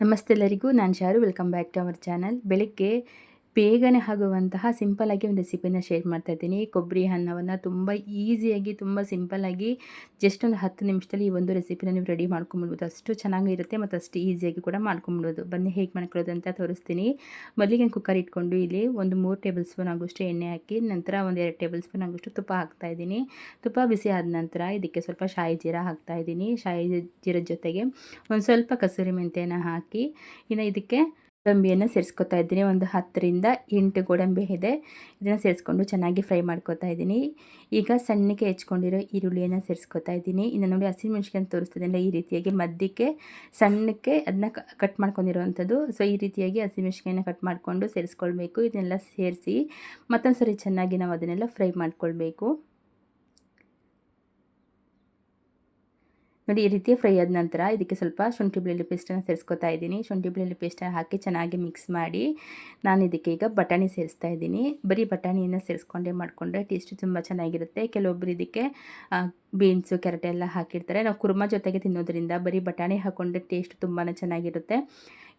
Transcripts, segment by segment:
ನಮಸ್ತೆ ಎಲ್ಲರಿಗೂ ನಾನು Sharu welcome back to our channel ಬೆಳಗ್ಗೆ ಬೇಗನೆ ಆಗುವಂತಹ ಸಿಂಪಲ್ಲಾಗಿ ಒಂದು ರೆಸಿಪಿನ ಶೇರ್ ಮಾಡ್ತಾ ಇದ್ದೀನಿ. ಕೊಬ್ಬರಿ ಅನ್ನವನ್ನು ತುಂಬ ಈಸಿಯಾಗಿ ತುಂಬ ಸಿಂಪಲ್ಲಾಗಿ ಜಸ್ಟ್ ಒಂದು ಹತ್ತು ನಿಮಿಷದಲ್ಲಿ ಈ ಒಂದು ರೆಸಿಪಿನ ನೀವು ರೆಡಿ ಮಾಡ್ಕೊಂಬಿಡ್ಬೋದು ಅಷ್ಟು ಚೆನ್ನಾಗಿರುತ್ತೆ ಮತ್ತು ಅಷ್ಟು ಈಸಿಯಾಗಿ ಕೂಡ ಮಾಡ್ಕೊಂಬಿಡೋದು ಬನ್ನಿ ಹೇಗೆ ಮಾಡ್ಕೊಳ್ಳೋದು ಅಂತ ತೋರಿಸ್ತೀನಿ. ಮೊದಲಿಗೆ ಕುಕ್ಕರ್ ಇಟ್ಕೊಂಡು ಇಲ್ಲಿ ಒಂದು ಮೂರು ಟೇಬಲ್ ಸ್ಪೂನ್ ಆಗೋಷ್ಟು ಎಣ್ಣೆ ಹಾಕಿ, ನಂತರ ಒಂದು ಎರಡು ಟೇಬಲ್ ಸ್ಪೂನ್ ಆಗೋಷ್ಟು ತುಪ್ಪ ಹಾಕ್ತಾಯಿದ್ದೀನಿ ತುಪ್ಪ ಬಿಸಿ ಆದ ನಂತರ ಇದಕ್ಕೆ ಸ್ವಲ್ಪ ಶಾಯಿ ಜೀರಾ ಹಾಕ್ತಾ ಇದ್ದೀನಿ. ಶಾಯಿ ಜೀರದ ಜೊತೆಗೆ ಒಂದು ಸ್ವಲ್ಪ ಕಸೂರಿ ಮೆಂತೆಯನ್ನು ಹಾಕಿ ಇನ್ನು ಇದಕ್ಕೆ ಗೋಡಂಬಿಯನ್ನು ಸೇರಿಸ್ಕೊತಾ ಇದ್ದೀನಿ. ಒಂದು ಹತ್ತರಿಂದ ಎಂಟು ಗೋಡಂಬಿ ಇದೆ. ಇದನ್ನು ಸೇರಿಸ್ಕೊಂಡು ಚೆನ್ನಾಗಿ ಫ್ರೈ ಮಾಡ್ಕೊತಾ ಇದ್ದೀನಿ. ಈಗ ಸಣ್ಣಕ್ಕೆ ಹೆಚ್ಕೊಂಡಿರೋ ಈರುಳ್ಳಿಯನ್ನು ಸೇರಿಸ್ಕೊತಾ ಇದ್ದೀನಿ. ಇನ್ನು ನೋಡಿ ಹಸಿಮೆಣ್ಸಿಕಾಯಿ ತೋರಿಸ್ತಿದ್ದಿಲ್ಲ ಈ ರೀತಿಯಾಗಿ ಮಧ್ಯಕ್ಕೆ, ಸಣ್ಣಕ್ಕೆ ಅದನ್ನ ಕಟ್ ಮಾಡ್ಕೊಂಡಿರುವಂಥದ್ದು. ಸೊ ಈ ರೀತಿಯಾಗಿ ಹಸಿಮೆಣ್ಸಿಕಾಯಿನ ಕಟ್ ಮಾಡಿಕೊಂಡು ಸೇರಿಸ್ಕೊಳ್ಬೇಕು. ಇದನ್ನೆಲ್ಲ ಸೇರಿಸಿ ಮತ್ತೊಂದು ಸರಿ ಚೆನ್ನಾಗಿ ನಾವು ಅದನ್ನೆಲ್ಲ ಫ್ರೈ ಮಾಡ್ಕೊಳ್ಬೇಕು. ನೋಡಿ, ಈ ರೀತಿ ಫ್ರೈ ಆದ ನಂತರ ಇದಕ್ಕೆ ಸ್ವಲ್ಪ ಶುಂಠಿ ಬೆಳ್ಳುಳ್ಳಿ ಪೇಸ್ಟನ್ನು ಸೇರಿಸ್ಕೊತಾ ಇದ್ದೀನಿ. ಶುಂಠಿ ಬೆಳ್ಳುಳ್ಳಿ ಪೇಸ್ಟನ್ನು ಹಾಕಿ ಚೆನ್ನಾಗಿ ಮಿಕ್ಸ್ ಮಾಡಿ ನಾನು ಇದಕ್ಕೆ ಈಗ ಬಟಾಣಿ ಸೇರಿಸ್ತಾ ಇದ್ದೀನಿ. ಬರೀ ಬಟಾಣಿಯನ್ನು ಸೇರಿಸ್ಕೊಂಡೇ ಮಾಡಿಕೊಂಡ್ರೆ ಟೇಸ್ಟ್ ತುಂಬ ಚೆನ್ನಾಗಿರುತ್ತೆ. ಕೆಲವೊಬ್ಬರು ಇದಕ್ಕೆ ಬೀನ್ಸು, ಕ್ಯಾರೆಟ್ ಎಲ್ಲ ಹಾಕಿರ್ತಾರೆ. ನಾವು ಕುರ್ಮ ಜೊತೆಗೆ ತಿನ್ನೋದ್ರಿಂದ ಬರೀ ಬಟಾಣಿ ಹಾಕ್ಕೊಂಡ್ರೆ ಟೇಸ್ಟ್ ತುಂಬಾ ಚೆನ್ನಾಗಿರುತ್ತೆ.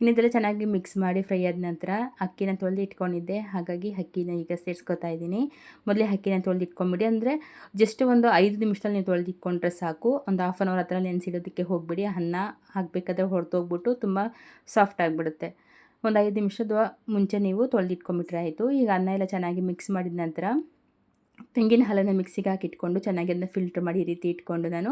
ಇನ್ನಿದ್ರೆ ಚೆನ್ನಾಗಿ ಮಿಕ್ಸ್ ಮಾಡಿ ಫ್ರೈ ಆದ ನಂತರ ಅಕ್ಕಿನ ತೊಳೆದು ಇಟ್ಕೊಂಡಿದ್ದೆ. ಹಾಗಾಗಿ ಅಕ್ಕಿನ ಈಗ ಸೇರಿಸ್ಕೊತಾ ಇದ್ದೀನಿ. ಮೊದಲೇ ಅಕ್ಕಿನ ತೊಳೆದು ಇಟ್ಕೊಂಬಿಡಿ ಅಂದರೆ ಜಸ್ಟ್ ಒಂದು ಐದು ನಿಮಿಷದಲ್ಲಿ ನೀವು ತೊಳೆದು ಇಟ್ಕೊಂಡ್ರೆ ಸಾಕು. ಒಂದು ಹಾಫ್ ಆನ್ ಅವರ್ ಹತ್ರ ನೆನೆಸಿಡೋದಕ್ಕೆ ಹೋಗ್ಬಿಡಿ. ಅನ್ನ ಹಾಕಬೇಕಾದ್ರೆ ಹೊರತೋಗ್ಬಿಟ್ಟು ತುಂಬ ಸಾಫ್ಟ್ ಆಗಿಬಿಡುತ್ತೆ. ಒಂದು ಐದು ನಿಮಿಷದ ಮುಂಚೆ ನೀವು ತೊಳೆದಿಟ್ಕೊಂಬಿಟ್ರೆ ಆಯಿತು. ಈಗ ಅನ್ನ ಎಲ್ಲ ಚೆನ್ನಾಗಿ ಮಿಕ್ಸ್ ಮಾಡಿದ ನಂತರ ತೆಂಗಿನ ಹಾಲನ್ನು ಮಿಕ್ಸಿಗೆ ಹಾಕಿ ಇಟ್ಕೊಂಡು ಚೆನ್ನಾಗಿ ಅದನ್ನ ಫಿಲ್ಟ್ರ್ ಮಾಡಿ ರೀತಿ ಇಟ್ಕೊಂಡು ನಾನು,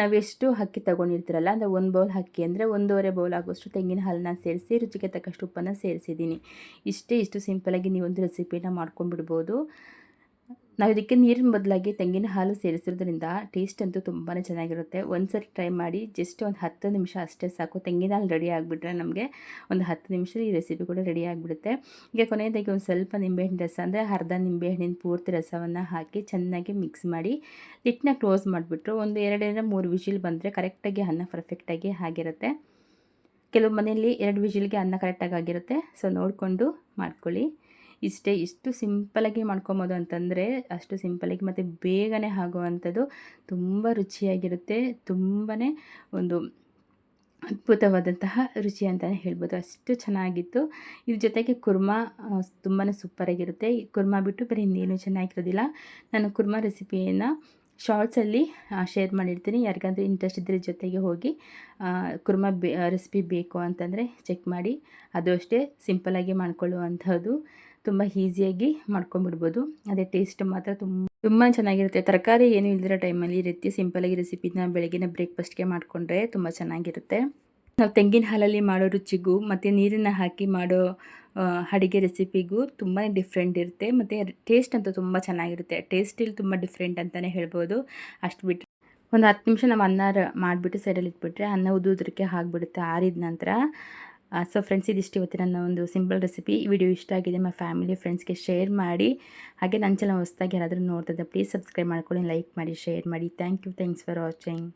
ನಾವು ಎಷ್ಟು ಅಕ್ಕಿ ತೊಗೊಂಡಿರ್ತೀರಲ್ಲ, ಅಂದರೆ ಒಂದು ಬೌಲ್ ಅಕ್ಕಿ ಅಂದರೆ ಒಂದೂವರೆ ಬೌಲ್ ಆಗೋಷ್ಟು ತೆಂಗಿನ ಹಾಲನ್ನ ಸೇರಿಸಿ, ರುಚಿಗೆ ತಕ್ಕಷ್ಟು ಉಪ್ಪನ್ನು ಸೇರಿಸಿದ್ದೀನಿ. ಇಷ್ಟೇ ಇಷ್ಟು ಸಿಂಪಲಾಗಿ ನೀವು ಒಂದು ರೆಸಿಪಿನ ಮಾಡ್ಕೊಂಡ್ಬಿಡ್ಬೋದು. ನಾವು ಇದಕ್ಕೆ ನೀರಿನ ಬದಲಾಗಿ ತೆಂಗಿನ ಹಾಲು ಸೇರಿಸಿರೋದ್ರಿಂದ ಟೇಸ್ಟ್ ಅಂತೂ ತುಂಬಾ ಚೆನ್ನಾಗಿರುತ್ತೆ. ಒಂದು ಸರಿ ಟ್ರೈ ಮಾಡಿ ಜಸ್ಟ್ ಒಂದು ಹತ್ತು ನಿಮಿಷ ಅಷ್ಟೇ ಸಾಕು. ತೆಂಗಿನ ಹಾಲು ರೆಡಿ ಆಗಿಬಿಟ್ರೆ ನಮಗೆ ಒಂದು ಹತ್ತು ನಿಮಿಷ ಈ ರೆಸಿಪಿ ಕೂಡ ರೆಡಿ ಆಗಿಬಿಡುತ್ತೆ. ಈಗ ಕೊನೆಯದಾಗಿ ಒಂದು ಸ್ವಲ್ಪ ನಿಂಬೆಹಣ್ಣಿನ ರಸ ಅಂದರೆ ಅರ್ಧ ನಿಂಬೆಹಣ್ಣಿನ ಪೂರ್ತಿ ರಸವನ್ನು ಹಾಕಿ ಚೆನ್ನಾಗಿ ಮಿಕ್ಸ್ ಮಾಡಿ ಲಿಟ್ನ ಕ್ಲೋಸ್ ಮಾಡಿಬಿಟ್ರು. ಒಂದು ಎರಡರಿಂದ ಮೂರು ವಿಷಿಲ್ ಬಂದರೆ ಕರೆಕ್ಟಾಗಿ ಅನ್ನ ಪರ್ಫೆಕ್ಟಾಗಿ ಆಗಿರುತ್ತೆ. ಕೆಲವು ಮನೆಯಲ್ಲಿ ಎರಡು ವಿಷಿಲ್ಗೆ ಅನ್ನ ಕರೆಕ್ಟಾಗಿ ಆಗಿರುತ್ತೆ. ಸೊ ನೋಡಿಕೊಂಡು ಮಾಡ್ಕೊಳ್ಳಿ. ಇಷ್ಟೇ ಇಷ್ಟು ಸಿಂಪಲಾಗಿ ಮಾಡ್ಕೊಬೋದು ಅಂತಂದರೆ ಅಷ್ಟು ಸಿಂಪಲಾಗಿ ಮತ್ತು ಬೇಗನೆ ಆಗುವಂಥದ್ದು ತುಂಬ ರುಚಿಯಾಗಿರುತ್ತೆ ತುಂಬಾ ಒಂದು ಅದ್ಭುತವಾದಂತಹ ರುಚಿ ಅಂತಲೇ ಹೇಳ್ಬೋದು. ಅಷ್ಟು ಚೆನ್ನಾಗಿತ್ತು. ಇದ್ರ ಜೊತೆಗೆ ಕುರ್ಮಾ ತುಂಬಾ ಸೂಪರಾಗಿರುತ್ತೆ. ಕುರ್ಮಾ ಬಿಟ್ಟು ಬರೀ ಇನ್ನೇನು ಚೆನ್ನಾಗಿರೋದಿಲ್ಲ. ನಾನು ಕುರ್ಮಾ ರೆಸಿಪಿಯನ್ನು ಶಾರ್ಟ್ಸಲ್ಲಿ ಶೇರ್ ಮಾಡಿರ್ತೀನಿ. ಯಾರಿಗಾದ್ರೂ ಇಂಟ್ರೆಸ್ಟ್ ಇದ್ದರೆ ಜೊತೆಗೆ ಹೋಗಿ ಕುರ್ಮ ರೆಸಿಪಿ ಬೇಕು ಅಂತಂದರೆ ಚೆಕ್ ಮಾಡಿ. ಅದು ಅಷ್ಟೇ ಸಿಂಪಲಾಗಿ ಮಾಡ್ಕೊಳ್ಳುವಂಥದ್ದು. ತುಂಬ ಈಸಿಯಾಗಿ ಮಾಡ್ಕೊಂಬಿಡ್ಬೋದು ಅದೇ ಟೇಸ್ಟ್ ಮಾತ್ರ ತುಂಬ ತುಂಬ ಚೆನ್ನಾಗಿರುತ್ತೆ. ತರಕಾರಿ ಏನು ಇಲ್ದಿರೋ ಟೈಮಲ್ಲಿ ಈ ರೀತಿ ಸಿಂಪಲಾಗಿ ರೆಸಿಪಿನ ಬೆಳಗಿನ ಬ್ರೇಕ್ಫಾಸ್ಟ್ಗೆ ಮಾಡಿಕೊಂಡ್ರೆ ತುಂಬ ಚೆನ್ನಾಗಿರುತ್ತೆ. ನಾವು ತೆಂಗಿನ ಹಾಲಲ್ಲಿ ಮಾಡೋ ರುಚಿಗೂ ಮತ್ತು ನೀರನ್ನು ಹಾಕಿ ಮಾಡೋ ಅಡುಗೆ ರೆಸಿಪಿಗೂ ತುಂಬಾ ಡಿಫ್ರೆಂಟ್ ಇರುತ್ತೆ. ಮತ್ತು ಟೇಸ್ಟ್ ಅಂತೂ ತುಂಬ ಚೆನ್ನಾಗಿರುತ್ತೆ. ಟೇಸ್ಟಿಲ್ಲಿ ತುಂಬ ಡಿಫ್ರೆಂಟ್ ಅಂತಲೇ ಹೇಳ್ಬೋದು. ಅಷ್ಟು ಬಿಟ್ಟು ಒಂದು ಹತ್ತು ನಿಮಿಷ ನಾವು ಅನ್ನ ಮಾಡಿಬಿಟ್ಟು ಸೈಡಲ್ಲಿ ಇಟ್ಬಿಟ್ರೆ ಅನ್ನ ಉದುದ್ರಕ್ಕೆ ಆಗಿಬಿಡುತ್ತೆ ಆರಿದ ನಂತರ. ಸೊ ಫ್ರೆಂಡ್ಸ್ ಇದಿಷ್ಟು ಇವತ್ತಿನ ನನ್ನ ಒಂದು ಸಿಂಪಲ್ ರೆಸಿಪಿ ಈ ವಿಡಿಯೋ ಇಷ್ಟ ಆಗಿದೆ ನಿಮ್ಮ ಫ್ಯಾಮಿಲಿ ಫ್ರೆಂಡ್ಸ್ಗೆ ಶೇರ್ ಮಾಡಿ. ಹಾಗೆ ನನ್ನ ಚಾನಲ್ ಹೊಸದಾಗಿ ಯಾರಾದರೂ ನೋಡ್ತದೆ ಪ್ಲೀಸ್ ಸಬ್ಸ್ಕ್ರೈಬ್ ಮಾಡ್ಕೊಳ್ಳಿ ಲೈಕ್ ಮಾಡಿ ಶೇರ್ ಮಾಡಿ. Thank you thanks for watching